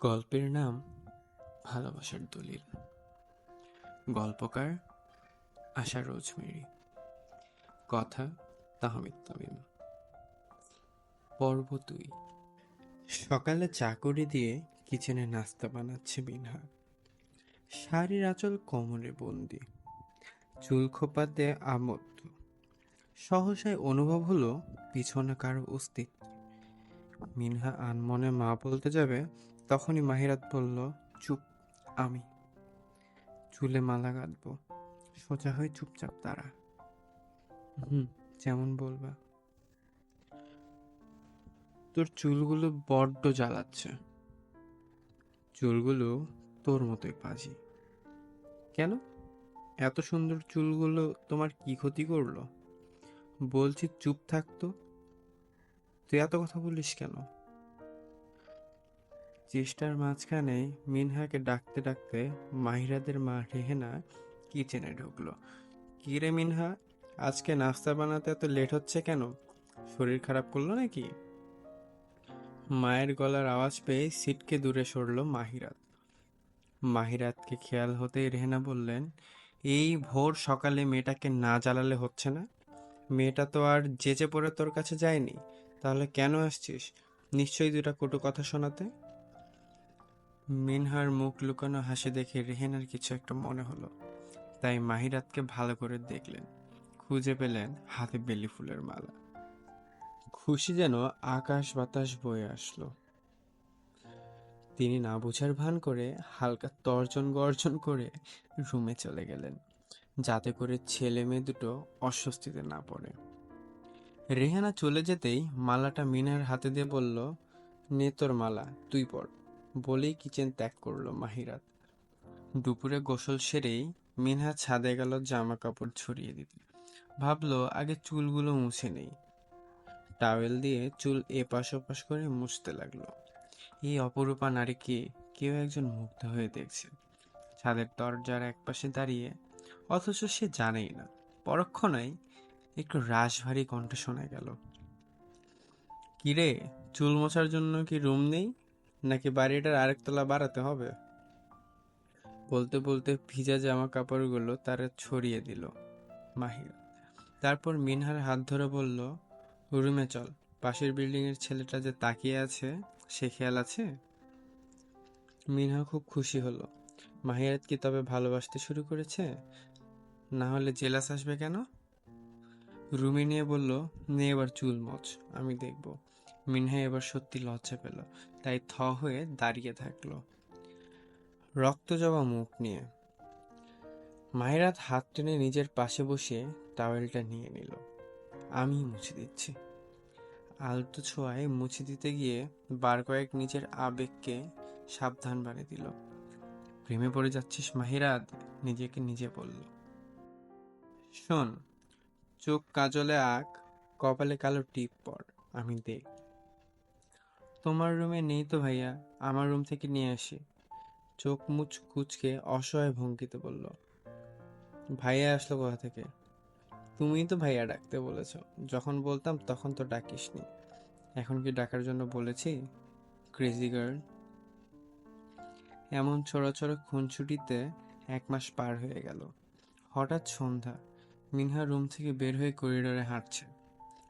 গল্পের নাম ভালোবাসার দলিল। গল্পকার আশা রোজমেরি। কথা তাহমিদ তামিম। পর্ব দুই। সকালে চাকরি দিয়ে কিচেনে নাস্তা বানাচ্ছে বিনহা শাড়ির আঁচল কোমরে বন্দি। চুল খোপাতে সহসায় অনুভব হলো পিছনে কারও অস্তিত্ব। মিনহা আনমনে মা বলতে যাবে তখনই মাহিরাত বলল, চুপ, আমি। চুলে মালা গাঁথবো সোজা হয়ে চুপচাপ তারা হুম, যেমন বলবা। তোর চুলগুলো বড্ড জ্বালাচ্ছে। চুলগুলো তোর মতোই পাজি। কেন? এত সুন্দর চুলগুলো তোমার কি ক্ষতি করল? বলছি চুপ থাকতো তুই এত কথা বলিস কেন? চেষ্টার মাঝখানে মিনহাকে ডাকতে ডাকতে মাহিরাদের মা রেহেনা কিচেনে ঢুকলো। কি রে মিনহা, আজকে নাস্তা বানাতে এত লেট হচ্ছে কেন? শরীর খারাপ করল নাকি? মায়ের গলার আওয়াজ পেয়ে সিটকে দূরে সরল মাহিরাত। মাহিরাতকে খেয়াল হতেই রেহেনা বললেন, এই ভোর সকালে মেয়েটাকে না জ্বালালে হচ্ছে না? মেয়েটা তো আর জেচে পড়ে তোর কাছে যায়নি। তাহলে কেন আসছিস? নিশ্চয়ই দুটা কটু কথা শোনাতে। মিনহার মুখ লুকানো হাসি দেখে রেহেনার কিছু একটা মনে হলো। তাই মাহিরাতকে ভালো করে দেখলেন। খুঁজে পেলেন হাতে বেলি ফুলের মালা। খুশি যেন আকাশ বাতাস বয়ে আসলো। তিনি না বুঝার ভান করে হালকা তর্জন গর্জন করে রুমে চলে গেলেন, যাতে করে ছেলে মেয়ে দুটো অস্বস্তিতে না পড়ে। রেহানা চলে যেতেই মালাটা মিনার হাতে দিয়ে বলল, নে তোর মালা, তুই পর। বলেই কিচেন ত্যাগ করল মাহিরাত। দুপুরে গোসল সেরেই মিনহা ছাদে গেল জামা কাপড় ছড়িয়ে দিতে। ভাবলো, আগে চুলগুলো মুছে নেই। টাওয়েল দিয়ে চুল এপাশ ওপাশ করে মুছতে লাগল। এই অপরূপা নারীকে কেউ একজন মুগ্ধ হয়ে দেখছে। ছাদের দরজার একপাশে দাঁড়িয়ে, অথচ সে জানেই না, পরক্ষণেই একটু রাশভারী কণ্ঠ শোনা গেল। কিরে, চুল মোছার জন্য কি রুম নেই? নাকি বাড়িটার আরেকতলা বাড়াতে হবে? বলতে বলতে ভিজা জামা কাপড়গুলো তারা ছড়িয়ে দিল, মাহির। তারপর মিনহার হাত ধরে বলল, রুমে চল, পাশের বিল্ডিং এর ছেলেটা যে তাকিয়ে আছে, সে খেয়াল আছে? মিনহা খুব খুশি হলো, মাহিরাত কি তবে ভালোবাসতে শুরু করেছে? না হলে জেলাস আসবে কেন? রুমি নিয়ে বলল, নে এবার চুল মচ আমি দেখব। মিনহা এবার সত্যি লজ্জা পেল, তাই থ হয়ে দাঁড়িয়ে থাকল। রক্ত জবা মুখ নিয়ে। মাহিরাত হাত টেনে নিজের পাশে বসিয়ে টাওয়েলটা নিয়ে নিল। আমি মুছে দিচ্ছি। আলতো ছোঁয়ায় মুছে দিতে গিয়ে বার কয়েক নিজের আবেগকে সাবধান বানিয়ে দিল। প্রেমে পড়ে যাচ্ছিস মাহিরাত, নিজেকে নিজে বলল। শোন, চোখ কাজলে আঁক, কপালে কালো টিপ পর, আমি দেখ তোমার রুমে নেই তো ভাইয়া, আমার রুম থেকে নিয়ে আসি। চোখ মুচ কুচকে অসহায় ভঙ্গিতে বলল, ভাইয়া আসলো কোথা থেকে? তুমিই তো ভাইয়া ডাকতে বলেছ। যখন বলতাম তখন তো ডাকিসনি। এখন কি ডাকার জন্য বলেছি? ক্রেজি গার্ল এমন ছোড়া ছোড়া খুনছুটিতে এক মাস পার হয়ে গেল। হঠাৎ সন্ধ্যা, মিনহা রুম থেকে বের হয়ে করিডোরে হাঁটছে।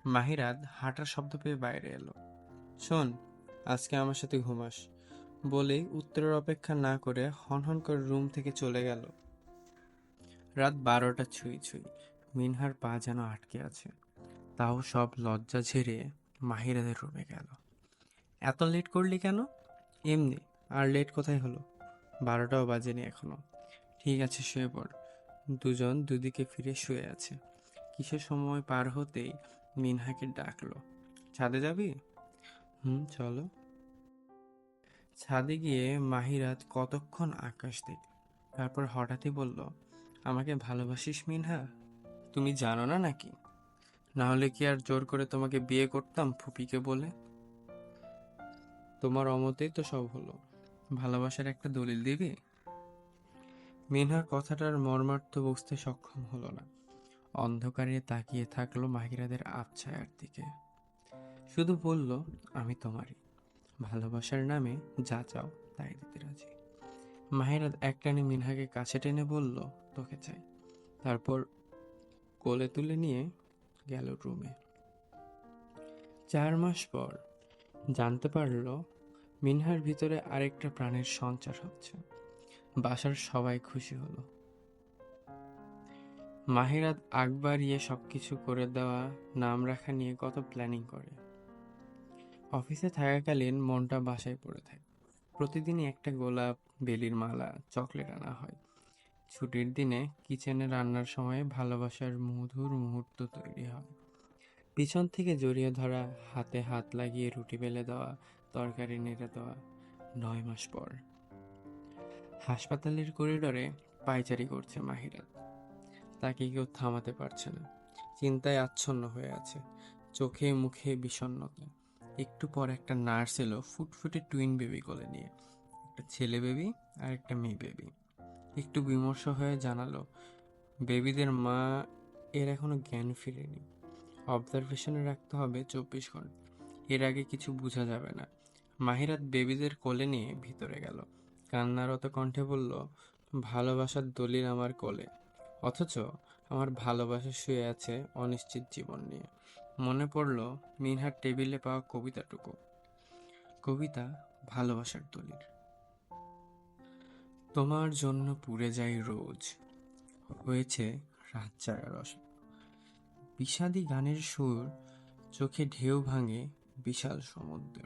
মাহিরাত হাঁটার শব্দ পেয়ে বাইরে এলো। শোন আজকে আমার সাথে ঘুমাস। বলেই উত্তরের অপেক্ষা না করে হনহন করে রুম থেকে চলে গেল। রাত বারোটা ছুঁই ছুঁই। মিনহার পা যেন আটকে আছে। তাও সব লজ্জা ঝেড়ে মাহিরাদের রুমে গেল। এত লেট করলি কেন? এমনি, আর লেট কোথায় হলো? বারোটাও বাজেনি এখনও। ঠিক আছে, শুয়ে পড়। দুজন দুদিকে ফিরে শুয়ে আছে। কিসের সময় পার হতেই মিনহাকে ডাকলো। ছাদে যাবি? হুম, চলো। ছাদে গিয়ে মাহিরাত কতক্ষণ আকাশ দেখ, তারপর হঠাৎই বলল, আমাকে ভালোবাসিস মিনহা? তুমি জানো না নাকি? না হলে কি আর জোর করে তোমাকে বিয়ে করতাম ফুপিকে বলে? তোমার অমতেই তো সব হলো। ভালোবাসার একটা দলিল দিবি? মিনহা কথাটার মর্মার্থ বুঝতে সক্ষম হলো না। অন্ধকারে তাকিয়ে থাকল মাহিরাদের আবছায়ার দিকে। শুধু বলল, আমি তোমারই। ভালোবাসার নামে যা চাও তাই দিতে রাজি। মাহিরাত একটানে মিনহাকে কাছে টেনে বলল, তোকে চাই। তারপর কোলে তুলে নিয়ে গেল রুমে। চার মাস পর জানতে পারল, মিনহার ভিতরে আরেকটা প্রাণের সঞ্চার হচ্ছে। বাসার সবাই খুশি হলো। মাহিরাত আগ বাড়িয়ে সবকিছু করে দেওয়া, নাম রাখা নিয়ে কত প্ল্যানিং করে। অফিসে থাকাকালীন মনটা বাসায় পড়ে থাকে। প্রতিদিনই একটা গোলাপ, বেলির মালা, চকলেট আনা হয়। ছুটির দিনে কিচেনে রান্নার সময় ভালোবাসার মধুর মুহূর্ত তৈরি হয়। পিছন থেকে জড়িয়ে ধরা, হাতে হাত লাগিয়ে রুটি বেলে দেওয়া, তরকারি নেড়ে দেওয়া, নয় মাস পর। হাসপাতালের করিডরে পায়চারি করছে মাহিরাত তাকে কেউ থামাতে পারছে না। চিন্তায় আচ্ছন্ন হয়ে আছে। চোখে মুখে বিষণ্ণতা। একটু পর একটা নার্স এলো, ফুটফুটে টুইন বেবি কোলে নিয়ে। একটা ছেলে বেবি আর একটা মেয়ে বেবি। একটু বিমর্ষ হয়ে জানালো, বেবিদের মা এর এখনও জ্ঞান ফিরেনি। অবজারভেশনে রাখতে হবে চব্বিশ ঘণ্টা। এর আগে কিছু বোঝা যাবে না। মাহিরাত বেবিদের কোলে নিয়ে ভিতরে গেল। কান্নারত কণ্ঠে বলল, ভালোবাসার দলিল আমার কোলে। অথচ আমার ভালোবাসা শুয়ে আছে অনিশ্চিত জীবন নিয়ে। মনে পড়ল মিনহার টেবিলে পাওয়া কবিতাটুকু। কবিতা ভালোবাসার দলিল। তোমার জন্য পুড়ে যাই রোজ। হয়েছে রাত জাগার রস। বিষাদী গানের সুর চোখে ঢেউ ভাঙে বিশাল সমুদ্র।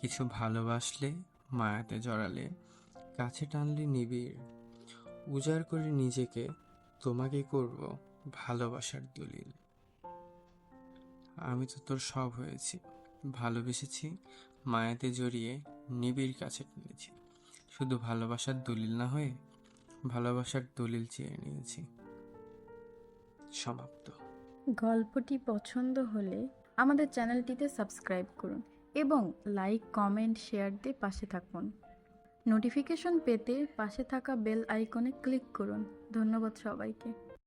কিছু ভালোবাসলে মায়াতে জড়ালে কাছে টানলে নিবিড়। উজাড় করে নিজেকে তোমাকে করব ভালোবাসার দলিল। আমি তো তোর সব হয়েছি। ভালোবেসেছি, মায়াতে জড়িয়ে নিবিড় কাছে টেনেছি শুধু ভালোবাসার দলিল না হয়ে ভালোবাসার দলিল চেয়ে নিয়েছি। সমাপ্ত। গল্পটি পছন্দ হলে আমাদের চ্যানেলটিতে সাবস্ক্রাইব করুন এবং লাইক, কমেন্ট, শেয়ার দিয়ে পাশে থাকুন। নোটিফিকেশন পেতে পাশে থাকা বেল আইকনে ক্লিক করুন। ধন্যবাদ সবাইকে।